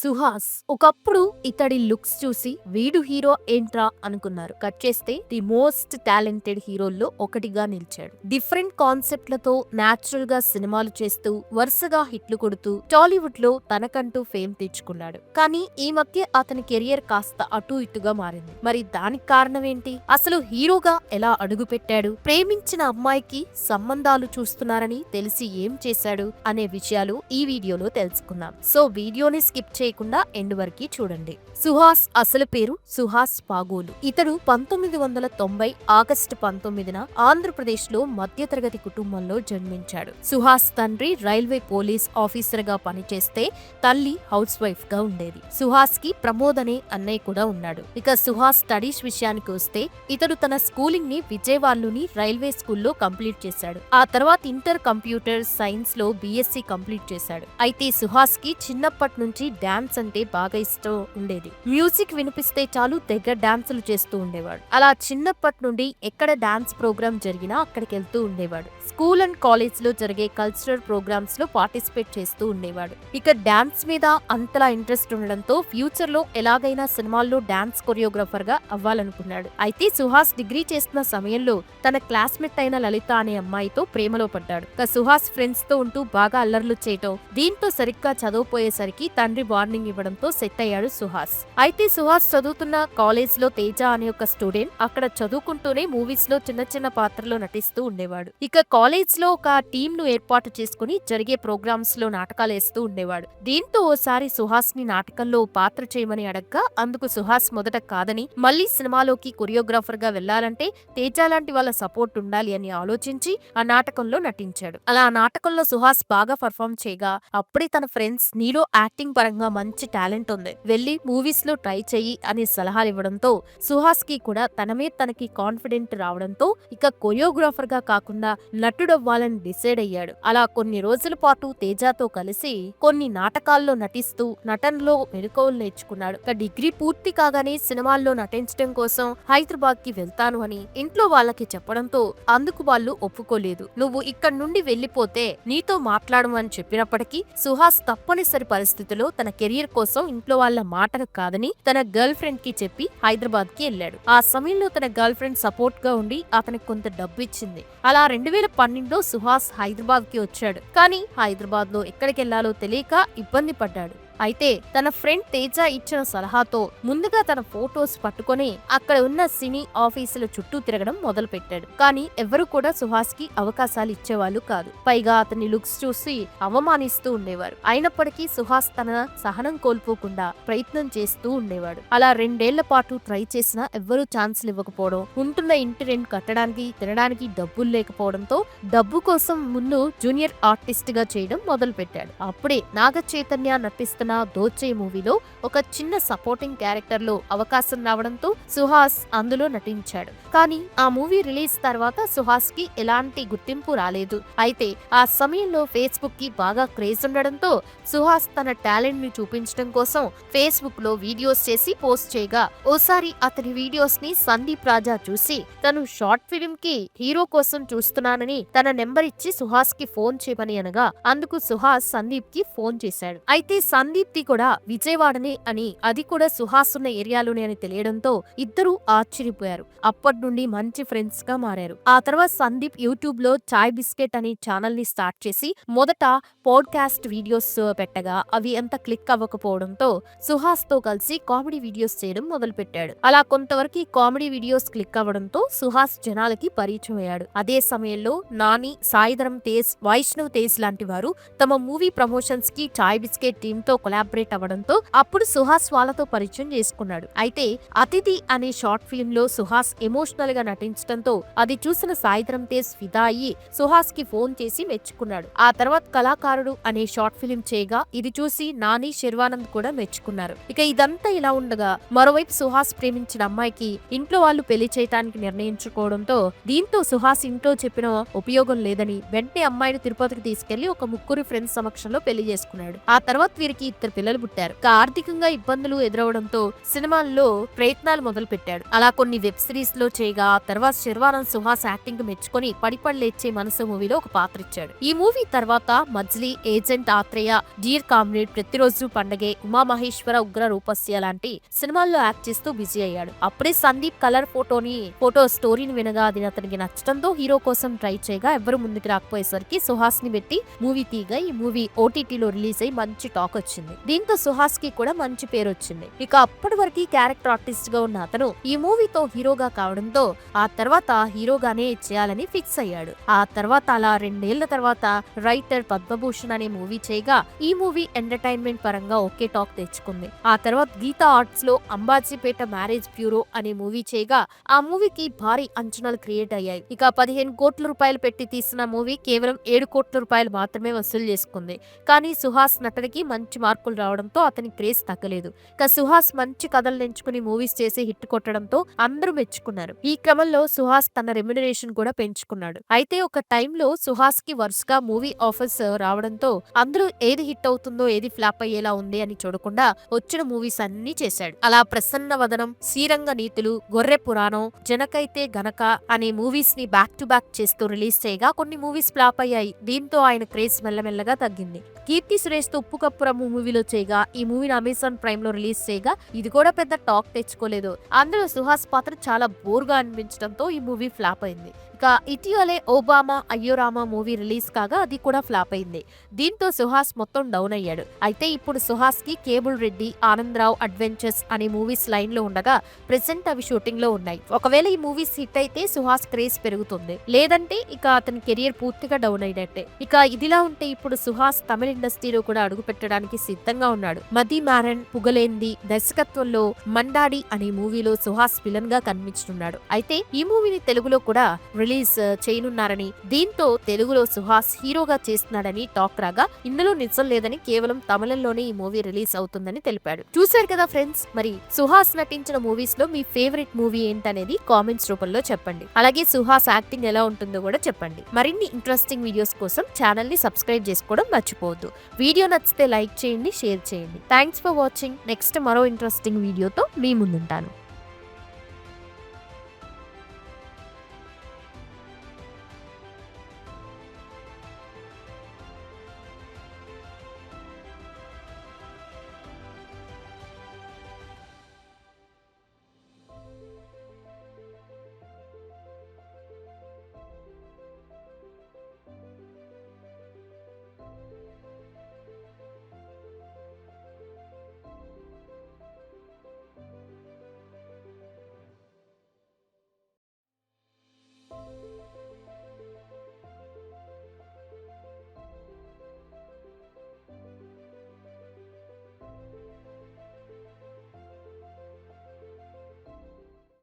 సుహాస్ ఒకప్పుడు ఇతడి లుక్స్ చూసి వీడు హీరో ఏంట్రా అనుకున్నారు. కట్ చేస్తే ది మోస్ట్ టాలెంటెడ్ హీరోల్లో ఒకటిగా నిలిచాడు. డిఫరెంట్ కాన్సెప్ట్లతో నాచురల్గా సినిమాలు చేస్తూ వరుసగా హిట్లు కొడుతూ టాలీవుడ్లో తనకంటూ ఫేమ్ తెచ్చుకున్నాడు. కానీ ఈ మధ్య అతని కెరియర్ కాస్త అటు ఇటుగా మారింది. మరి దానికి కారణం ఏంటి అసలు హీరోగా ఎలా అడుగుపెట్టాడు? ప్రేమించిన అమ్మాయికి సంబంధాలు చూస్తున్నారని తెలిసి ఏం చేశాడు? అనే విషయాలు ఈ వీడియోలో తెలుసుకుందాం. సో వీడియోని స్కిప్ చేయకుండా ఎండ్ వరకు చూడండి. సుహాస్ అసలు పేరు సుహాస్ పాగోలు. ఇతడు పంతొమ్మిది వందల తొంభై ఆగస్టు పంతొమ్మిదిన ఆంధ్రప్రదేశ్లో మధ్యతరగతి కుటుంబంలో జన్మించాడు. సుహాస్ తండ్రి రైల్వే పోలీస్ ఆఫీసర్గా పనిచేస్తే తల్లి హౌస్ వైఫ్గా ఉండేది. సుహాస్కి ప్రమోద్ అనే అన్నయ్య కూడా ఉన్నాడు. ఇక సుహాస్ స్టడీస్ విషయానికి వస్తే ఇతడు తన స్కూలింగ్ని విజయవాడలోని రైల్వే స్కూల్లో కంప్లీట్ చేశాడు. ఆ తర్వాత ఇంటర్ కంప్యూటర్ సైన్స్లో బీఎస్సీ కంప్లీట్ చేశాడు. అయితే సుహాస్కి చిన్నప్పటి నుంచి డాన్స్ అంటే బాగా ఇష్టం ఉండేది. మ్యూజిక్ వినిపిస్తే చాలు దగ్గర డాన్సులు చేస్తూ ఉండేవాడు. అలా చిన్నప్పటి నుండి ఎక్కడ డాన్స్ ప్రోగ్రామ్ జరిగినా అక్కడికి వెళ్తూ ఉండేవాడు. స్కూల్ అండ్ కాలేజ్లో జరిగే కల్చరల్ ప్రోగ్రామ్స్లో పార్టిసిపేట్ చేస్తూ ఉండేవాడు. ఇక డాన్స్ మీద అంతలా ఇంట్రెస్ట్ ఉండడంతో ఫ్యూచర్లో ఎలాగైనా సినిమాల్లో డాన్స్ కొరియోగ్రాఫర్గా అవ్వాలనుకున్నాడు. అయితే సుహాస్ డిగ్రీ చేస్తున్న సమయంలో తన క్లాస్మేట్ అయిన లలిత అనే అమ్మాయితో ప్రేమలో పడ్డాడు. ఇక సుహాస్ ఫ్రెండ్స్తో ఉంటూ బాగా అల్లర్లు చేయటం దీంతో సరిగ్గా చదువుపోయేసరికి తండ్రి వార్నింగ్ ఇవ్వడంతో సెట్ అయ్యాడు సుహాస్. అయితే సుహాస్ చదువుతున్న కాలేజ్లో తేజ అనే ఒక స్టూడెంట్ అక్కడ చదువుకుంటూనే మూవీస్లో చిన్న చిన్న పాత్రలో నటిస్తూ ఉండేవాడు. ఇక కాలేజ్లో ఒక టీంను ఏర్పాటు చేసుకుని జరిగే ప్రోగ్రామ్స్లో నాటకాలు వేస్తూ ఉండేవాడు. దీంతో ఓసారి సుహాస్ని నాటకంలో పాత్ర చేయమని అడగ్గా అందుకు సుహాస్ మొదట కాదని మళ్ళీ సినిమాలోకి కొరియోగ్రాఫర్గా వెళ్ళాలంటే తేజ లాంటి వాళ్ళ సపోర్ట్ ఉండాలి అని ఆలోచించి ఆ నాటకంలో నటించాడు. అలా ఆ నాటకంలో సుహాస్ బాగా పర్ఫామ్ చేయగా అప్పుడే తన ఫ్రెండ్స్ నీలో యాక్టింగ్ పరంగా మంచి టాలెంట్ ఉంది. వెళ్ళి మూవీస్లో ట్రై చెయ్యి అని సలహాలు ఇవ్వడంతో సుహాస్కి కూడా తన మీద తనకి కాన్ఫిడెంట్ రావడంతో ఇక కొరియోగ్రాఫర్గా కాకుండా నటుడవ్వాలని డిసైడ్ అయ్యాడు. అలా కొన్ని రోజుల పాటు తేజాతో కలిసి కొన్ని నాటకాల్లో నటిస్తూ నటనలో మెలకువలు నేర్చుకున్నాడు. ఇక డిగ్రీ పూర్తి కాగానే సినిమాల్లో నటించడం కోసం హైదరాబాద్కి వెళ్తాను అని ఇంట్లో వాళ్ళకి చెప్పడంతో అందుకు వాళ్ళు ఒప్పుకోలేదు. నువ్వు ఇక్కడ నుండి వెళ్ళిపోతే నీతో మాట్లాడమని చెప్పినప్పటికీ సుహాస్ తప్పనిసరి పరిస్థితిలో తన కెరియర్ కోసం ఇంట్లో వాళ్ళ మాటలు కాదని తన గర్ల్ ఫ్రెండ్కి చెప్పి హైదరాబాద్కి వెళ్ళాడు. ఆ సమయంలో తన గర్ల్ ఫ్రెండ్ సపోర్ట్గా ఉండి అతనికి కొంత డబ్బు ఇచ్చింది. అలా రెండు వేల పన్నెండులో సుహాస్ హైదరాబాద్కి వచ్చాడు. కానీ హైదరాబాద్లో ఎక్కడికెళ్ళాలో తెలియక ఇబ్బంది పడ్డాడు. అయితే తన ఫ్రెండ్ తేజ ఇచ్చిన సలహాతో ముందుగా తన ఫోటోస్ పట్టుకొని అక్కడ ఉన్న సినీ ఆఫీసుల చుట్టూ తిరగడం మొదలు పెట్టాడు కానీ ఎవరు కూడా సుహాస్కి అవకాశాలు ఇచ్చేవాళ్ళు కాదు. పైగా అతని లుక్స్ చూసి అవమానిస్తూ ఉండేవారు. అయినప్పటికీ సుహాస్ తన సహనం కోల్పోకుండా ప్రయత్నం చేస్తూ ఉండేవాడు. అలా రెండేళ్ళ పాటు ట్రై చేసినా ఎవ్వరూ ఛాన్సులు ఇవ్వకపోవడం ఉంటున్న ఇంటి రెంట్ కట్టడానికి తినడానికి డబ్బులు లేకపోవడంతో డబ్బు కోసం ముందు జూనియర్ ఆర్టిస్ట్గా చేయడం మొదలు పెట్టాడు అప్పుడే నాగ చైతన్య నటిస్తున్న దోచే మూవీలో ఒక చిన్న సపోర్టింగ్ క్యారెక్టర్లో అవకాశం రావడంతో సుహాస్ అందులో నటించాడు. కానీ ఆ మూవీ రిలీజ్ తర్వాత సుహాస్కి ఎలాంటి గుర్తింపు రాలేదు. అయితే ఆ సమయంలో ఫేస్బుక్కి బాగా క్రేజ్ ఉండడంతో సుహాస్ తన టాలెంట్ని చూపించడం కోసం ఫేస్బుక్లో వీడియోస్ చేసి పోస్ట్ చేయగా ఓసారి అతని వీడియోస్ని సందీప్ రాజా చూసి తను షార్ట్ ఫిలిం కి హీరో కోసం చూస్తున్నానని తన నెంబర్ ఇచ్చి సుహాస్కి ఫోన్ చేయమని అనగా అందుకు సుహాస్ సందీప్కి ఫోన్ చేశాడు. అయితే సందీప్ ది కూడా విజయవాడనే అని అది కూడా సుహాస్ ఉన్న ఏరియాలోనే అని తెలియడంతో ఇద్దరూ ఆశ్చర్యపోయారు. అప్పటి నుండి మంచి ఫ్రెండ్స్గా మారారు. ఆ తర్వాత సందీప్ యూట్యూబ్లో చాయ్ బిస్కెట్ అనే ఛానల్ని స్టార్ట్ చేసి మొదట పాడ్కాస్ట్ వీడియోస్ పెట్టగా అవి అంత క్లిక్ అవ్వకపోవడంతో సుహాస్తో కలిసి కామెడీ వీడియోస్ చేయడం మొదలు పెట్టాడు అలా కొంతవరకు కామెడీ వీడియోస్ క్లిక్ అవ్వడంతో సుహాస్ జనాలకి పరిచయం అయ్యాడు. అదే సమయంలో నాని సాయిధరం తేజ్ వైష్ణవ్ తేజ్ లాంటి వారు తమ మూవీ ప్రమోషన్స్కి చాయ్ బిస్కెట్ టీమ్తో కొలాబరేట్ అవ్వడంతో అప్పుడు సుహాస్ వాళ్ళతో పరిచయం చేసుకున్నాడు. అయితే అతిథి అనే షార్ట్ ఫిల్మ్లో సుహాస్ ఎమోషనల్గా నటించడంతో అది చూసిన సాయిధరం తేజ్ ఫిదా అయ్యి సుహాస్కి ఫోన్ చేసి మెచ్చుకున్నాడు. ఆ తర్వాత కళాకారుడు అనే షార్ట్ ఫిల్మ్ చేయగా ఇది చూసి నాని శర్వానంద్ కూడా మెచ్చుకున్నారు. ఇక ఇదంతా ఇలా ఉండగా మరోవైపు సుహాస్ ప్రేమించిన అమ్మాయికి ఇంట్లో వాళ్ళు పెళ్ళి చేయటానికి నిర్ణయించుకోవడంతో దీంతో సుహాస్ ఇంట్లో చెప్పిన ఉపయోగం లేదని వెంటనే అమ్మాయిని తిరుపతికి తీసుకెళ్ళి ఒక ముగ్గురు ఫ్రెండ్స్ సమక్షంలో పెళ్ళి చేసుకున్నాడు. ఆ తర్వాత వీరికి ఇద్దరు పిల్లలు పుట్టారు. ఇక ఆర్థికంగా ఇబ్బందులు ఎదురవడంతో సినిమాల్లో ప్రయత్నాలు మొదలు పెట్టాడు అలా కొన్ని వెబ్ సిరీస్లో చేయగా తర్వాత శర్వానంద్ సుహాస్ యాక్టింగ్ మెచ్చుకొని పడిపడలేచ్చే మనసు మూవీలో ఒక పాత్ర ఇచ్చాడు. ఈ మూవీ తర్వాత Majili agent Athreya dear comrade Pratiroju Pandage Umamaheswara ఉగ్ర రూపస్య లాంటి సినిమాల్లో యాక్ట్ చేస్తూ బిజీ అయ్యాడు. అప్పుడే సందీప్ కలర్ ఫోటోని ఫోటో స్టోరీని వినగా అది అతనికి నచ్చడంతో హీరో కోసం ట్రై చేయగా ఎవరు ముందుకు రాకపోయేసరికి సుహాస్ని పెట్టి మూవీ తీగా ఈ మూవీ ఓటీటీలో రిలీజ్ అయ్యి మంచి టాక్ వచ్చింది. దీంతో సుహాస్కి కూడా మంచి పేరు వచ్చింది ఇక అప్పటి వరకు క్యారెక్టర్ ఆర్టిస్ట్గా ఉన్న అతను ఈ మూవీతో హీరోగా కావడంతో ఆ తర్వాత హీరోగానే చేయాలని ఫిక్స్ అయ్యాడు. ఆ తర్వాత అలా రెండేళ్ళ తర్వాత రైటర్ పద్మభూషణ్ అనే మూవీ చేయగా ఈ మూవీ ఎంటర్టైన్మెంట్ పరంగా ఒకే టాక్ తెచ్చుకుంది. ఆ తర్వాత గీతా ఆర్ట్స్లో అంబాజీపేట మ్యారేజ్ బ్యూరో అనే మూవీ చేయగా ఆ మూవీకి భారీ అంచనాలు క్రియేట్ అయ్యాయి. ఇక పదిహేను కోట్ల రూపాయలు పెట్టి తీసిన మూవీ కేవలం ఏడు కోట్ల రూపాయలు మాత్రమే వసూలు చేసుకుంది. కానీ సుహాస్ నటనకి మంచి మార్కులు రావడంతో అతని క్రేజ్ తగ్గలేదు. ఇక సుహాస్ మంచి కథలు ఎంచుకుని మూవీస్ చేసి హిట్ కొట్టడంతో అందరూ మెచ్చుకున్నారు. ఈ క్రమంలో సుహాస్ తన రెమ్యునరేషన్ కూడా పెంచుకున్నాడు. అయితే ఒక టైంలో సుహాస్కి వరుసగా మూవీ ఆఫర్స్ రావడంతో అందరూ ఏది హిట్ అవుతుందో ఏది ఫ్లాప్ అయ్యేలా ఉంది అని చూడకుండా వచ్చిన మూవీస్ అన్ని చేశాడు. అలా ప్రసన్న వదనం శ్రీరంగ నీతులు గొర్రె పురాణం జనకైతే గనక అనే మూవీస్ని బ్యాక్ టు బ్యాక్ చేస్తూ రిలీజ్ చేయగా కొన్ని మూవీస్ ఫ్లాప్ అయ్యాయి. దీంతో ఆయన క్రేజ్ మెల్లమెల్లగా తగ్గింది. కీర్తి సురేష్తో ఉప్పు కప్పురమ్ము మూవీలో చేయగా ఈ మూవీని అమెజాన్ ప్రైమ్లో రిలీజ్ చేయగా ఇది కూడా పెద్ద టాక్ తెచ్చుకోలేదు. అందులో సుహాస్ పాత్ర చాలా బోర్గా అనిపించడంతో ఈ మూవీ ఫ్లాప్ అయింది. ఇక ఇటీవలే ఓబామా అయ్యోరామా మూవీ రిలీజ్ కాగా అది కూడా ఫ్లాప్ అయింది. దీంతో సుహాస్ మొత్తం డౌన్ అయ్యాడు. అయితే ఇప్పుడు సుహాస్కి కేబుల్ రెడ్డి ఆనందరావు అడ్వెంచర్స్ అనే మూవీస్ లైన్లో ఉండగా ప్రెసెంట్ అవి షూటింగ్లో ఉన్నాయి. ఒకవేళ ఈ మూవీస్ హిట్ అయితే సుహాస్ క్రేజ్ పెరుగుతుంది. లేదంటే ఇక అతని కెరియర్ పూర్తిగా డౌన్ అయినట్టే. ఇక ఇదిలా ఉంటే ఇప్పుడు సుహాస్ తమిళ ఇండస్ట్రీలో కూడా అడుగు పెట్టడానికి సిద్ధంగా ఉన్నాడు. మది మారన్ పుగలేంది దర్శకత్వంలో మండాడి అనే మూవీలో సుహాస్ విలన్గా కనిపించనున్నాడు. అయితే ఈ మూవీని తెలుగులో కూడా రిలీజ్ చేయనున్నారని దీంతో తెలుగులో సుహాస్ హీరోగా చేస్తున్నాడని టాక్ రాగా ఇందులో నిజం లేదని కేవలం తమిళంలోనే ఈ మూవీ రిలీజ్ అవుతుందని తెలిపాడు. చూశారు కదా ఫ్రెండ్స్ మరి సుహాస్ నటించిన మూవీస్లో మీ ఫేవరెట్ మూవీ ఏంటనేది కామెంట్స్ రూపంలో చెప్పండి. అలాగే సుహాస్ యాక్టింగ్ ఎలా ఉంటుందో కూడా చెప్పండి. మరిన్ని ఇంట్రెస్టింగ్ వీడియోస్ కోసం ఛానల్ని సబ్స్క్రైబ్ చేసుకోవడం మర్చిపోవద్దు. వీడియో నచ్చితే లైక్ చేయండి షేర్ చేయండి. Thanks for watching. నెక్స్ట్ మరో ఇంట్రెస్టింగ్ వీడియోతో మీ ముందుంటాను.